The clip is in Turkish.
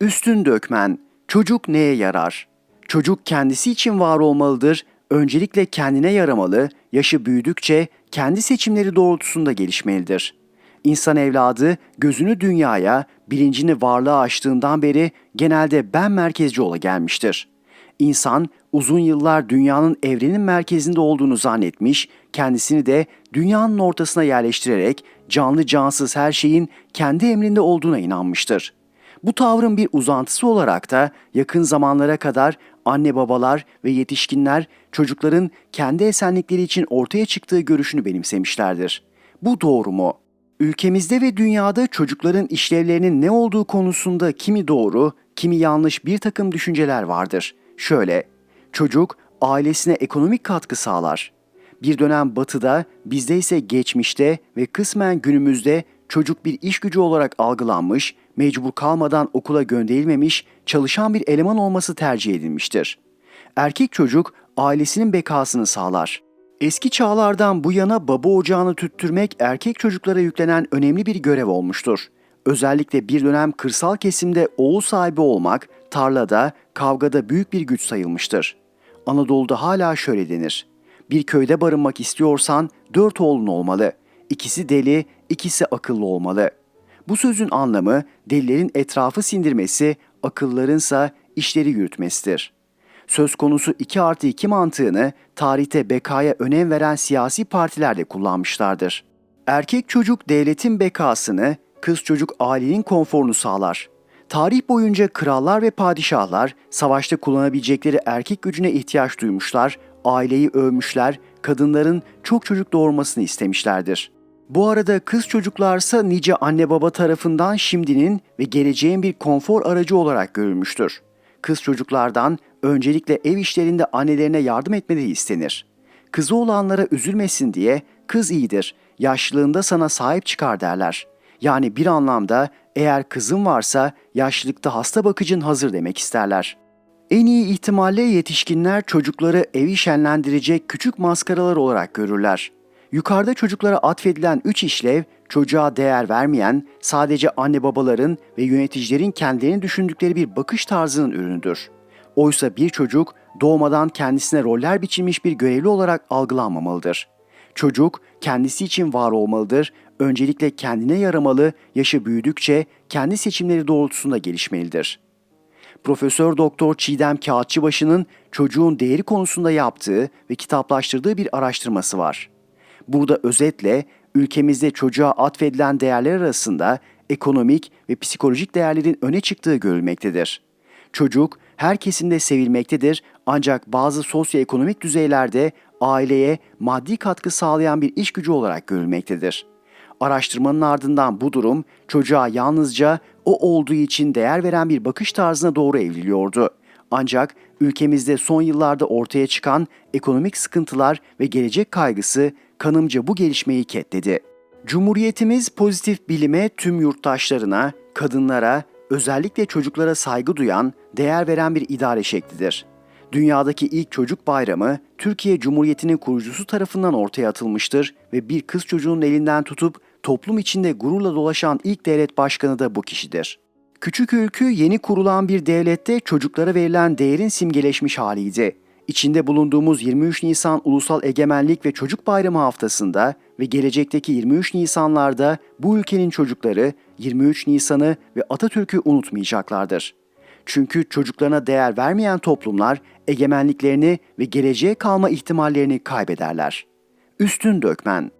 Üstün dökmen. Çocuk neye yarar? Çocuk kendisi için var olmalıdır. Öncelikle kendine yaramalı, yaşı büyüdükçe kendi seçimleri doğrultusunda gelişmelidir. İnsan evladı gözünü dünyaya, bilincini varlığa açtığından beri genelde ben merkezci ola gelmiştir. İnsan uzun yıllar dünyanın evrenin merkezinde olduğunu zannetmiş, kendisini de dünyanın ortasına yerleştirerek canlı cansız her şeyin kendi emrinde olduğuna inanmıştır. Bu tavrın bir uzantısı olarak da yakın zamanlara kadar anne babalar ve yetişkinler çocukların kendi esenlikleri için ortaya çıktığı görüşünü benimsemişlerdir. Bu doğru mu? Ülkemizde ve dünyada çocukların işlevlerinin ne olduğu konusunda kimi doğru, kimi yanlış bir takım düşünceler vardır. Şöyle, çocuk ailesine ekonomik katkı sağlar. Bir dönem batıda, bizde ise geçmişte ve kısmen günümüzde çocuk bir iş gücü olarak algılanmış, mecbur kalmadan okula gönderilmemiş, çalışan bir eleman olması tercih edilmiştir. Erkek çocuk ailesinin bekasını sağlar. Eski çağlardan bu yana baba ocağını tüttürmek erkek çocuklara yüklenen önemli bir görev olmuştur. Özellikle bir dönem kırsal kesimde oğul sahibi olmak, tarlada, kavgada büyük bir güç sayılmıştır. Anadolu'da hala şöyle denir. Bir köyde barınmak istiyorsan dört oğlun olmalı. İkisi deli, ikisi akıllı olmalı. Bu sözün anlamı delilerin etrafı sindirmesi, akıllarınsa işleri yürütmesidir. Söz konusu 2 artı 2 mantığını tarihte bekaya önem veren siyasi partiler de kullanmışlardır. Erkek çocuk devletin bekasını, kız çocuk ailenin konforunu sağlar. Tarih boyunca krallar ve padişahlar savaşta kullanabilecekleri erkek gücüne ihtiyaç duymuşlar, aileyi övmüşler, kadınların çok çocuk doğurmasını istemişlerdir. Bu arada kız çocuklarsa nice anne baba tarafından şimdinin ve geleceğin bir konfor aracı olarak görülmüştür. Kız çocuklardan öncelikle ev işlerinde annelerine yardım etmeleri istenir. Kızı olanlara üzülmesin diye kız iyidir, yaşlılığında sana sahip çıkar derler. Yani bir anlamda eğer kızın varsa yaşlılıkta hasta bakıcın hazır demek isterler. En iyi ihtimalle yetişkinler çocukları evi şenlendirecek küçük maskaralar olarak görürler. Yukarıda çocuklara atfedilen üç işlev çocuğa değer vermeyen, sadece anne babaların ve yöneticilerin kendilerini düşündükleri bir bakış tarzının ürünüdür. Oysa bir çocuk doğmadan kendisine roller biçilmiş bir görevli olarak algılanmamalıdır. Çocuk kendisi için var olmalıdır, öncelikle kendine yaramalı, yaşı büyüdükçe kendi seçimleri doğrultusunda gelişmelidir.'' Profesör Doktor Çiğdem Kağıtçıbaşı'nın çocuğun değeri konusunda yaptığı ve kitaplaştırdığı bir araştırması var. Burada özetle ülkemizde çocuğa atfedilen değerler arasında ekonomik ve psikolojik değerlerin öne çıktığı görülmektedir. Çocuk her kesimde sevilmektedir ancak bazı sosyoekonomik düzeylerde aileye maddi katkı sağlayan bir iş gücü olarak görülmektedir. Araştırmanın ardından bu durum çocuğa yalnızca o olduğu için değer veren bir bakış tarzına doğru evriliyordu. Ancak ülkemizde son yıllarda ortaya çıkan ekonomik sıkıntılar ve gelecek kaygısı kanımca bu gelişmeyi ketledi. Cumhuriyetimiz pozitif bilime tüm yurttaşlarına, kadınlara, özellikle çocuklara saygı duyan, değer veren bir idare şeklidir. Dünyadaki ilk çocuk bayramı Türkiye Cumhuriyeti'nin kurucusu tarafından ortaya atılmıştır ve bir kız çocuğunun elinden tutup toplum içinde gururla dolaşan ilk devlet başkanı da bu kişidir. Küçük ülkü yeni kurulan bir devlette çocuklara verilen değerin simgeleşmiş haliydi. İçinde bulunduğumuz 23 Nisan Ulusal Egemenlik ve Çocuk Bayramı haftasında ve gelecekteki 23 Nisanlarda bu ülkenin çocukları 23 Nisan'ı ve Atatürk'ü unutmayacaklardır. Çünkü çocuklarına değer vermeyen toplumlar egemenliklerini ve geleceğe kalma ihtimallerini kaybederler. Üstün dökmen